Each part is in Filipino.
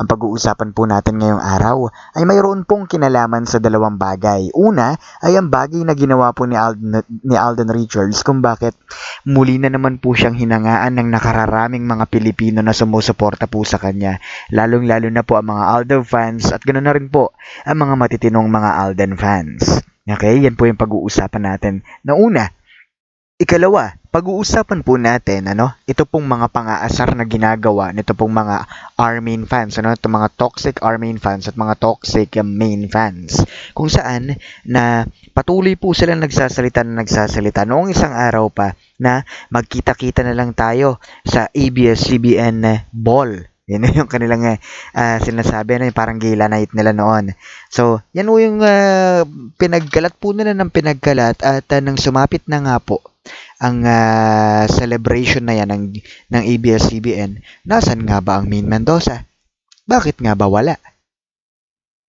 Ang pag-uusapan po natin ngayong araw ay mayroon pong kinalaman sa dalawang bagay. Una ay ang bagay na ginawa po ni Alden, ni Alden Richards kung bakit muli na naman po siyang hinangaan ng nakararaming mga Pilipino na sumusuporta po sa kanya. Lalong-lalo na po ang mga Alden fans at ganoon na rin po ang mga matitinong mga Alden fans. Okay, yan po yung pag-uusapan natin. Na una, Ikalawa, pag-uusapan po natin ano, ito pong mga pang-aasar na ginagawa nito pong mga Armin fans, ano, itong mga toxic Armin fans at mga toxic um, main fans. Kung saan na patuloy po sila nagsasalita na nagsasalita noong isang araw pa na magkita-kita na lang tayo sa ABS-CBN Ball. Yan yung kanilang uh, sinasabi na yung parang gala night nila noon. So, yan po yung uh, pinagkalat po nila ng pinagkalat at uh, nang sumapit na nga po ang uh, celebration na yan ng, ng ABS-CBN, nasan nga ba ang Main Mendoza? Bakit nga ba wala?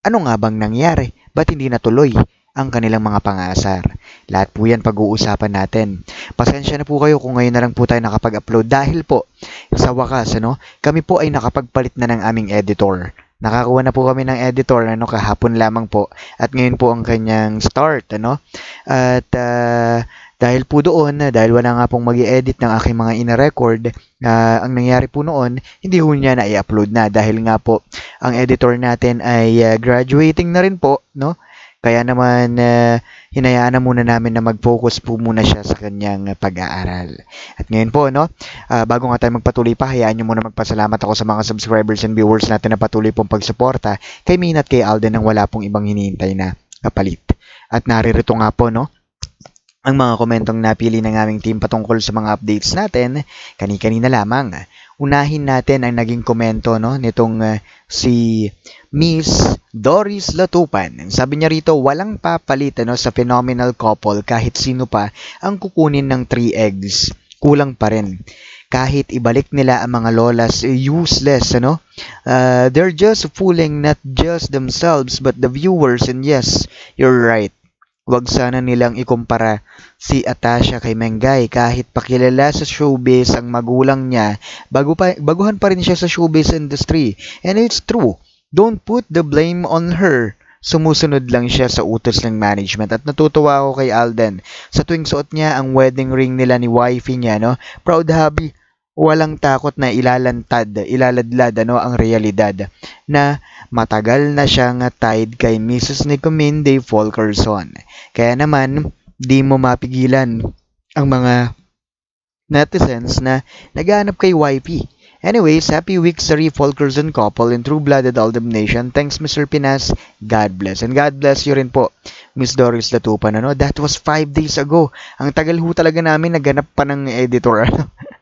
Ano nga bang nangyari? Ba't hindi natuloy ang kanilang mga pangasar? Lahat po yan pag-uusapan natin. Pasensya na po kayo kung ngayon na lang po tayo nakapag-upload dahil po sa wakas, ano, kami po ay nakapagpalit na ng aming editor. Nakakuha na po kami ng editor ano kahapon lamang po. At ngayon po ang kanyang start ano. At uh, dahil po doon, dahil wala nga pong mag edit ng aking mga ina-record, uh, ang nangyari po noon, hindi po niya na i-upload na. Dahil nga po ang editor natin ay uh, graduating na rin po, no? Kaya naman, uh, hinayaan na muna namin na mag-focus po muna siya sa kanyang pag-aaral. At ngayon po, no, uh, bago nga tayo magpatuloy pa, hayaan nyo muna magpasalamat ako sa mga subscribers and viewers natin na patuloy pong pagsuporta kay Min at kay Alden nang wala pong ibang hinihintay na kapalit. At naririto nga po, no, ang mga komentong napili ng aming team patungkol sa mga updates natin, kani-kanina lamang. Unahin natin ang naging komento no, nitong uh, si Miss Doris Latupan. Sabi niya rito, walang papalit ano, sa phenomenal couple kahit sino pa ang kukunin ng 3 eggs. Kulang pa rin kahit ibalik nila ang mga lolas useless ano uh, they're just fooling not just themselves but the viewers and yes you're right Huwag sana nilang ikumpara si Atasha kay Mengay kahit pakilala sa showbiz ang magulang niya, bago pa, baguhan pa rin siya sa showbiz industry. And it's true. Don't put the blame on her. Sumusunod lang siya sa utos ng management at natutuwa ako kay Alden. Sa tuwing suot niya ang wedding ring nila ni wifey niya, no? Proud hubby, walang takot na ilalantad, ilaladlad ano ang realidad na matagal na siyang tied kay Mrs. Nicominde Fulkerson. Kaya naman, di mo mapigilan ang mga netizens na naghahanap kay YP. Anyways, happy week sa Fulkerson couple in true-blooded Aldem Nation. Thanks, Mr. Pinas. God bless. And God bless you rin po, Miss Doris Latupan. Ano? That was five days ago. Ang tagal ho talaga namin naganap pa ng editor.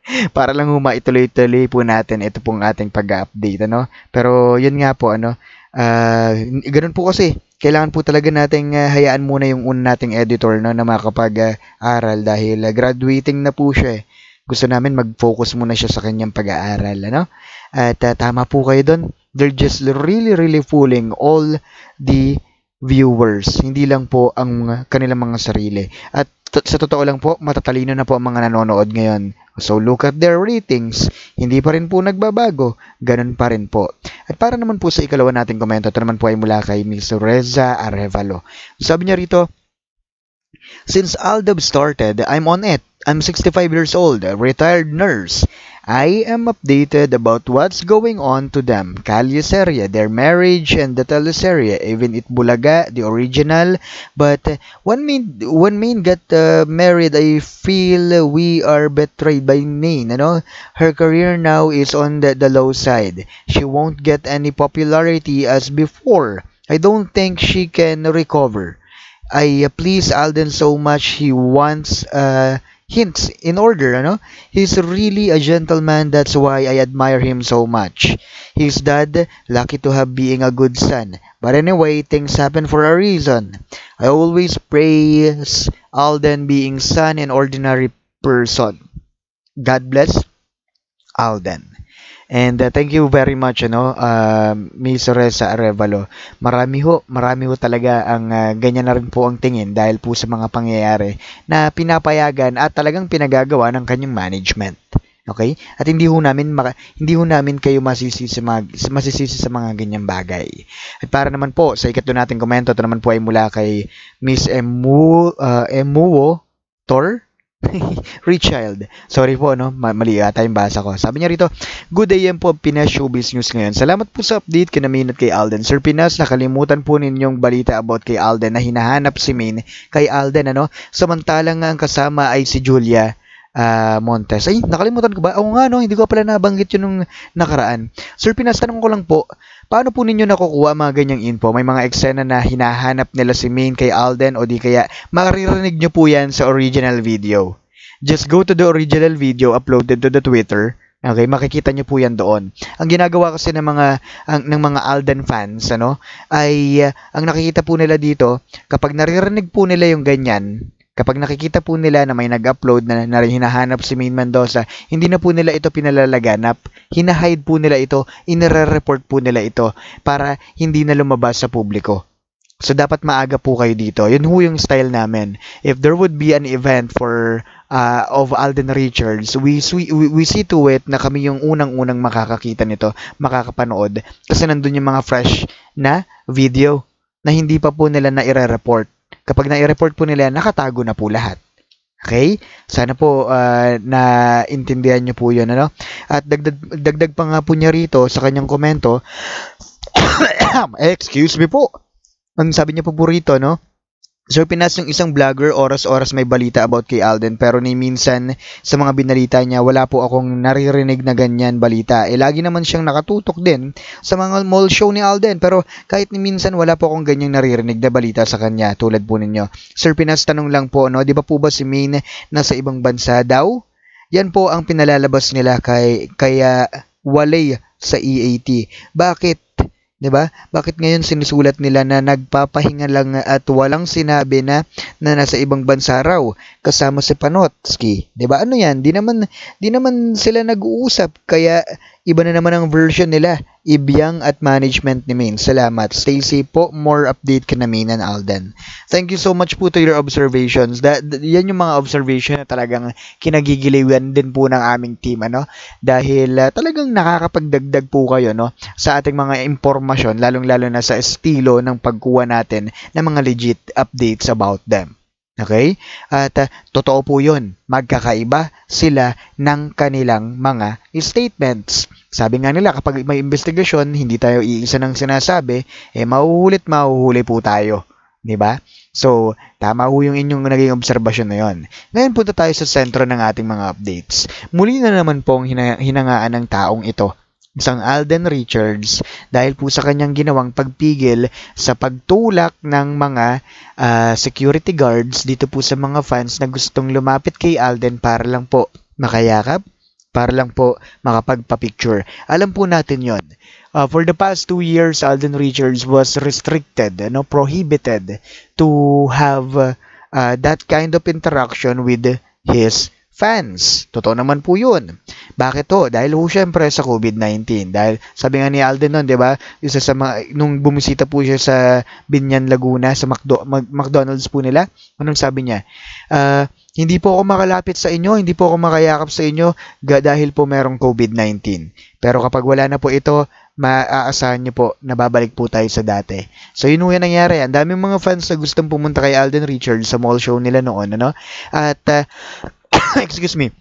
Para lang huma ituloy-tuloy po natin ito pong ating pag-update. Ano? Pero yun nga po, ano, uh, ganun po kasi kailangan po talaga nating uh, hayaan muna yung una nating editor no, na makapag-aral dahil uh, graduating na po siya eh gusto namin mag-focus muna siya sa kanyang pag-aaral, ano? At uh, tama po kayo doon. They're just really, really fooling all the viewers, hindi lang po ang kanilang mga sarili. At sa totoo lang po, matatalino na po ang mga nanonood ngayon. So look at their ratings. Hindi pa rin po nagbabago. Ganun pa rin po. At para naman po sa ikalawa nating komento, ito naman po ay mula kay Ms. Reza Arevalo. Sabi niya rito, Since Aldab started, I'm on it. I'm 65 years old, a retired nurse. I am updated about what's going on to them. Calyeseria, their marriage, and the teleseria, even it Bulaga, the original. But when Main, when Main got uh, married, I feel we are betrayed by Main. You know? Her career now is on the, the low side. She won't get any popularity as before. I don't think she can recover. I uh, please Alden so much. He wants uh, hints in order, ano? He's really a gentleman. That's why I admire him so much. His dad, lucky to have being a good son. But anyway, things happen for a reason. I always praise Alden being son and ordinary person. God bless Alden. And uh, thank you very much, ano, uh, Miss Reza Arevalo. Marami ho, marami ho talaga ang uh, ganyan na rin po ang tingin dahil po sa mga pangyayari na pinapayagan at talagang pinagagawa ng kanyang management. Okay? At hindi ho namin maka, hindi ho namin kayo masisisi sa mga, masisisi sa mga ganyang bagay. At para naman po sa ikatlo nating komento, ito naman po ay mula kay Miss Emu uh, Emuo Tor Richard. Sorry po, no? Ma- mali ata yung basa ko. Sabi niya rito, Good day yan po, Pinas Showbiz News ngayon. Salamat po sa update kinaminat kay Alden. Sir Pinas, nakalimutan po ninyong balita about kay Alden na hinahanap si Main kay Alden, ano? Samantalang nga ang kasama ay si Julia ah, Montes. Ay, nakalimutan ko ba? Oo nga, no? Hindi ko pala nabanggit yun nung nakaraan. Sir Pinas, tanong ko lang po, paano po ninyo nakukuha mga ganyang info? May mga eksena na hinahanap nila si Main kay Alden o di kaya maririnig nyo po yan sa original video. Just go to the original video uploaded to the Twitter. Okay, makikita nyo po yan doon. Ang ginagawa kasi ng mga ang, ng mga Alden fans, ano, ay uh, ang nakikita po nila dito, kapag naririnig po nila yung ganyan, kapag nakikita po nila na may nag-upload na, na hinahanap si Main Mendoza, hindi na po nila ito pinalalaganap, hinahide po nila ito, inire-report po nila ito para hindi na lumabas sa publiko. So, dapat maaga po kayo dito. Yun ho yung style namin. If there would be an event for uh, of Alden Richards, we, we, we see to it na kami yung unang-unang makakakita nito, makakapanood. Kasi nandun yung mga fresh na video na hindi pa po nila na i-report. Kapag na-report po nila, nakatago na po lahat. Okay? Sana po uh, na intindihan nyo po yun. Ano? At dagdag, dagdag pa nga po niya rito sa kanyang komento, excuse me po, ang sabi niya po po rito, no? Sir Pinas yung isang vlogger, oras-oras may balita about kay Alden pero ni minsan sa mga binalita niya wala po akong naririnig na ganyan balita. Eh lagi naman siyang nakatutok din sa mga mall show ni Alden pero kahit ni minsan wala po akong ganyang naririnig na balita sa kanya tulad po ninyo. Sir Pinas tanong lang po no, di ba po ba si Main nasa ibang bansa daw? Yan po ang pinalalabas nila kay kaya walay sa EAT. Bakit? 'Di ba? Bakit ngayon sinusulat nila na nagpapahinga lang at walang sinabi na na nasa ibang bansa raw kasama si Panotski, 'di ba? Ano 'yan? Di naman di naman sila nag-uusap kaya iba na naman ang version nila. Ibyang at management ni Main. Salamat. Stay safe po. More update ka na Main and Alden. Thank you so much po to your observations. That, yan yung mga observation na talagang kinagigiliwan din po ng aming team. Ano? Dahil uh, talagang nakakapagdagdag po kayo no, sa ating mga impormasyon, lalong-lalo na sa estilo ng pagkuha natin ng mga legit updates about them. Okay? At uh, totoo po yun. Magkakaiba sila ng kanilang mga statements. Sabi nga nila, kapag may investigasyon, hindi tayo iisa ng sinasabi, eh mahuhulit mahuhuli po tayo. 'di ba? So, tama ho yung inyong naging obserbasyon na yon. Ngayon punta tayo sa sentro ng ating mga updates. Muli na naman pong hinangaan ng taong ito isang Alden Richards dahil po sa kanyang ginawang pagpigil sa pagtulak ng mga uh, security guards dito po sa mga fans na gustong lumapit kay Alden para lang po makayakap, para lang po makapagpa-picture. Alam po natin yon. Uh, for the past two years, Alden Richards was restricted, no, prohibited to have uh, that kind of interaction with his fans. Totoo naman po yun. Bakit to? Dahil ho syempre sa COVID-19. Dahil sabi nga ni Alden nun, di ba? Isa sa mga, nung bumisita po siya sa Binyan, Laguna, sa McDo- McDonald's po nila, anong sabi niya? Uh, hindi po ako makalapit sa inyo, hindi po ako makayakap sa inyo dahil po merong COVID-19. Pero kapag wala na po ito, maaasahan niyo po na babalik po tayo sa dati. So yun yung nangyari. Ang daming mga fans na gustong pumunta kay Alden Richards sa mall show nila noon, ano? At uh, excuse me.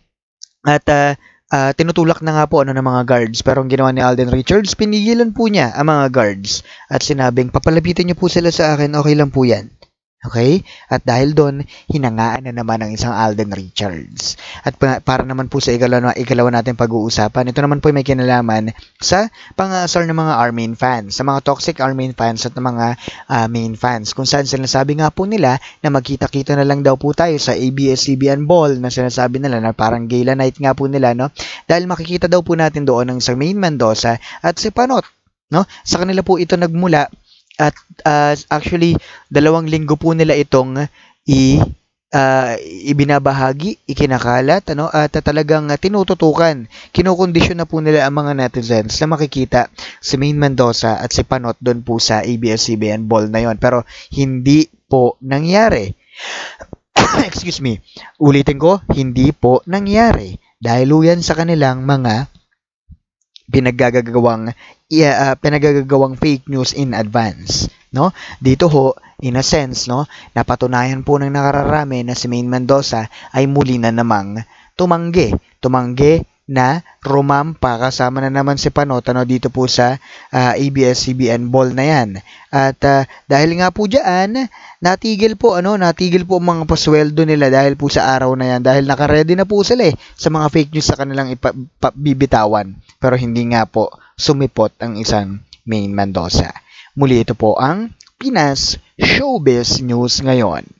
At uh, uh, tinutulak na nga po ano ng mga guards. Pero ang ginawa ni Alden Richards, pinigilan po niya ang mga guards. At sinabing, papalapitin niyo po sila sa akin, okay lang po yan. Okay? At dahil doon, hinangaan na naman ng isang Alden Richards. At pa- para naman po sa ikalawa, ikalawa natin pag-uusapan, ito naman po ay may kinalaman sa pang-aasar ng mga Armin fans, sa mga toxic Armin fans at ng mga ah, main fans. Kung saan sinasabi nga po nila na magkita-kita na lang daw po tayo sa ABS-CBN Ball na sinasabi nila na parang gala night nga po nila, no? Dahil makikita daw po natin doon ng sa main Mendoza at si Panot, no? Sa kanila po ito nagmula at ah, actually dalawang linggo po nila itong i ah, ibinabahagi, ikinakalat, ano, at talagang ah, tinututukan. Kinukondisyon na po nila ang mga netizens na makikita si Main Mendoza at si Panot doon po sa ABS-CBN ball na yon. Pero hindi po nangyari. Excuse me. Ulitin ko, hindi po nangyari. Dahil yan sa kanilang mga pinaggagawang yeah, uh, pinaggagawang fake news in advance, no? Dito ho, in a sense, no, napatunayan po ng nakararami na si Main Mendoza ay muli na namang tumanggi. Tumanggi na rumampa kasama na naman si Panota no, dito po sa ah, ABS-CBN ball na yan. At ah, dahil nga po diyan, natigil po ano, natigil po ang mga pasweldo nila dahil po sa araw na yan dahil naka-ready na po sila eh sa mga fake news sa kanilang ipa- pa- bibitawan. Pero hindi nga po sumipot ang isang Main Mendoza. Muli ito po ang Pinas Showbiz News ngayon.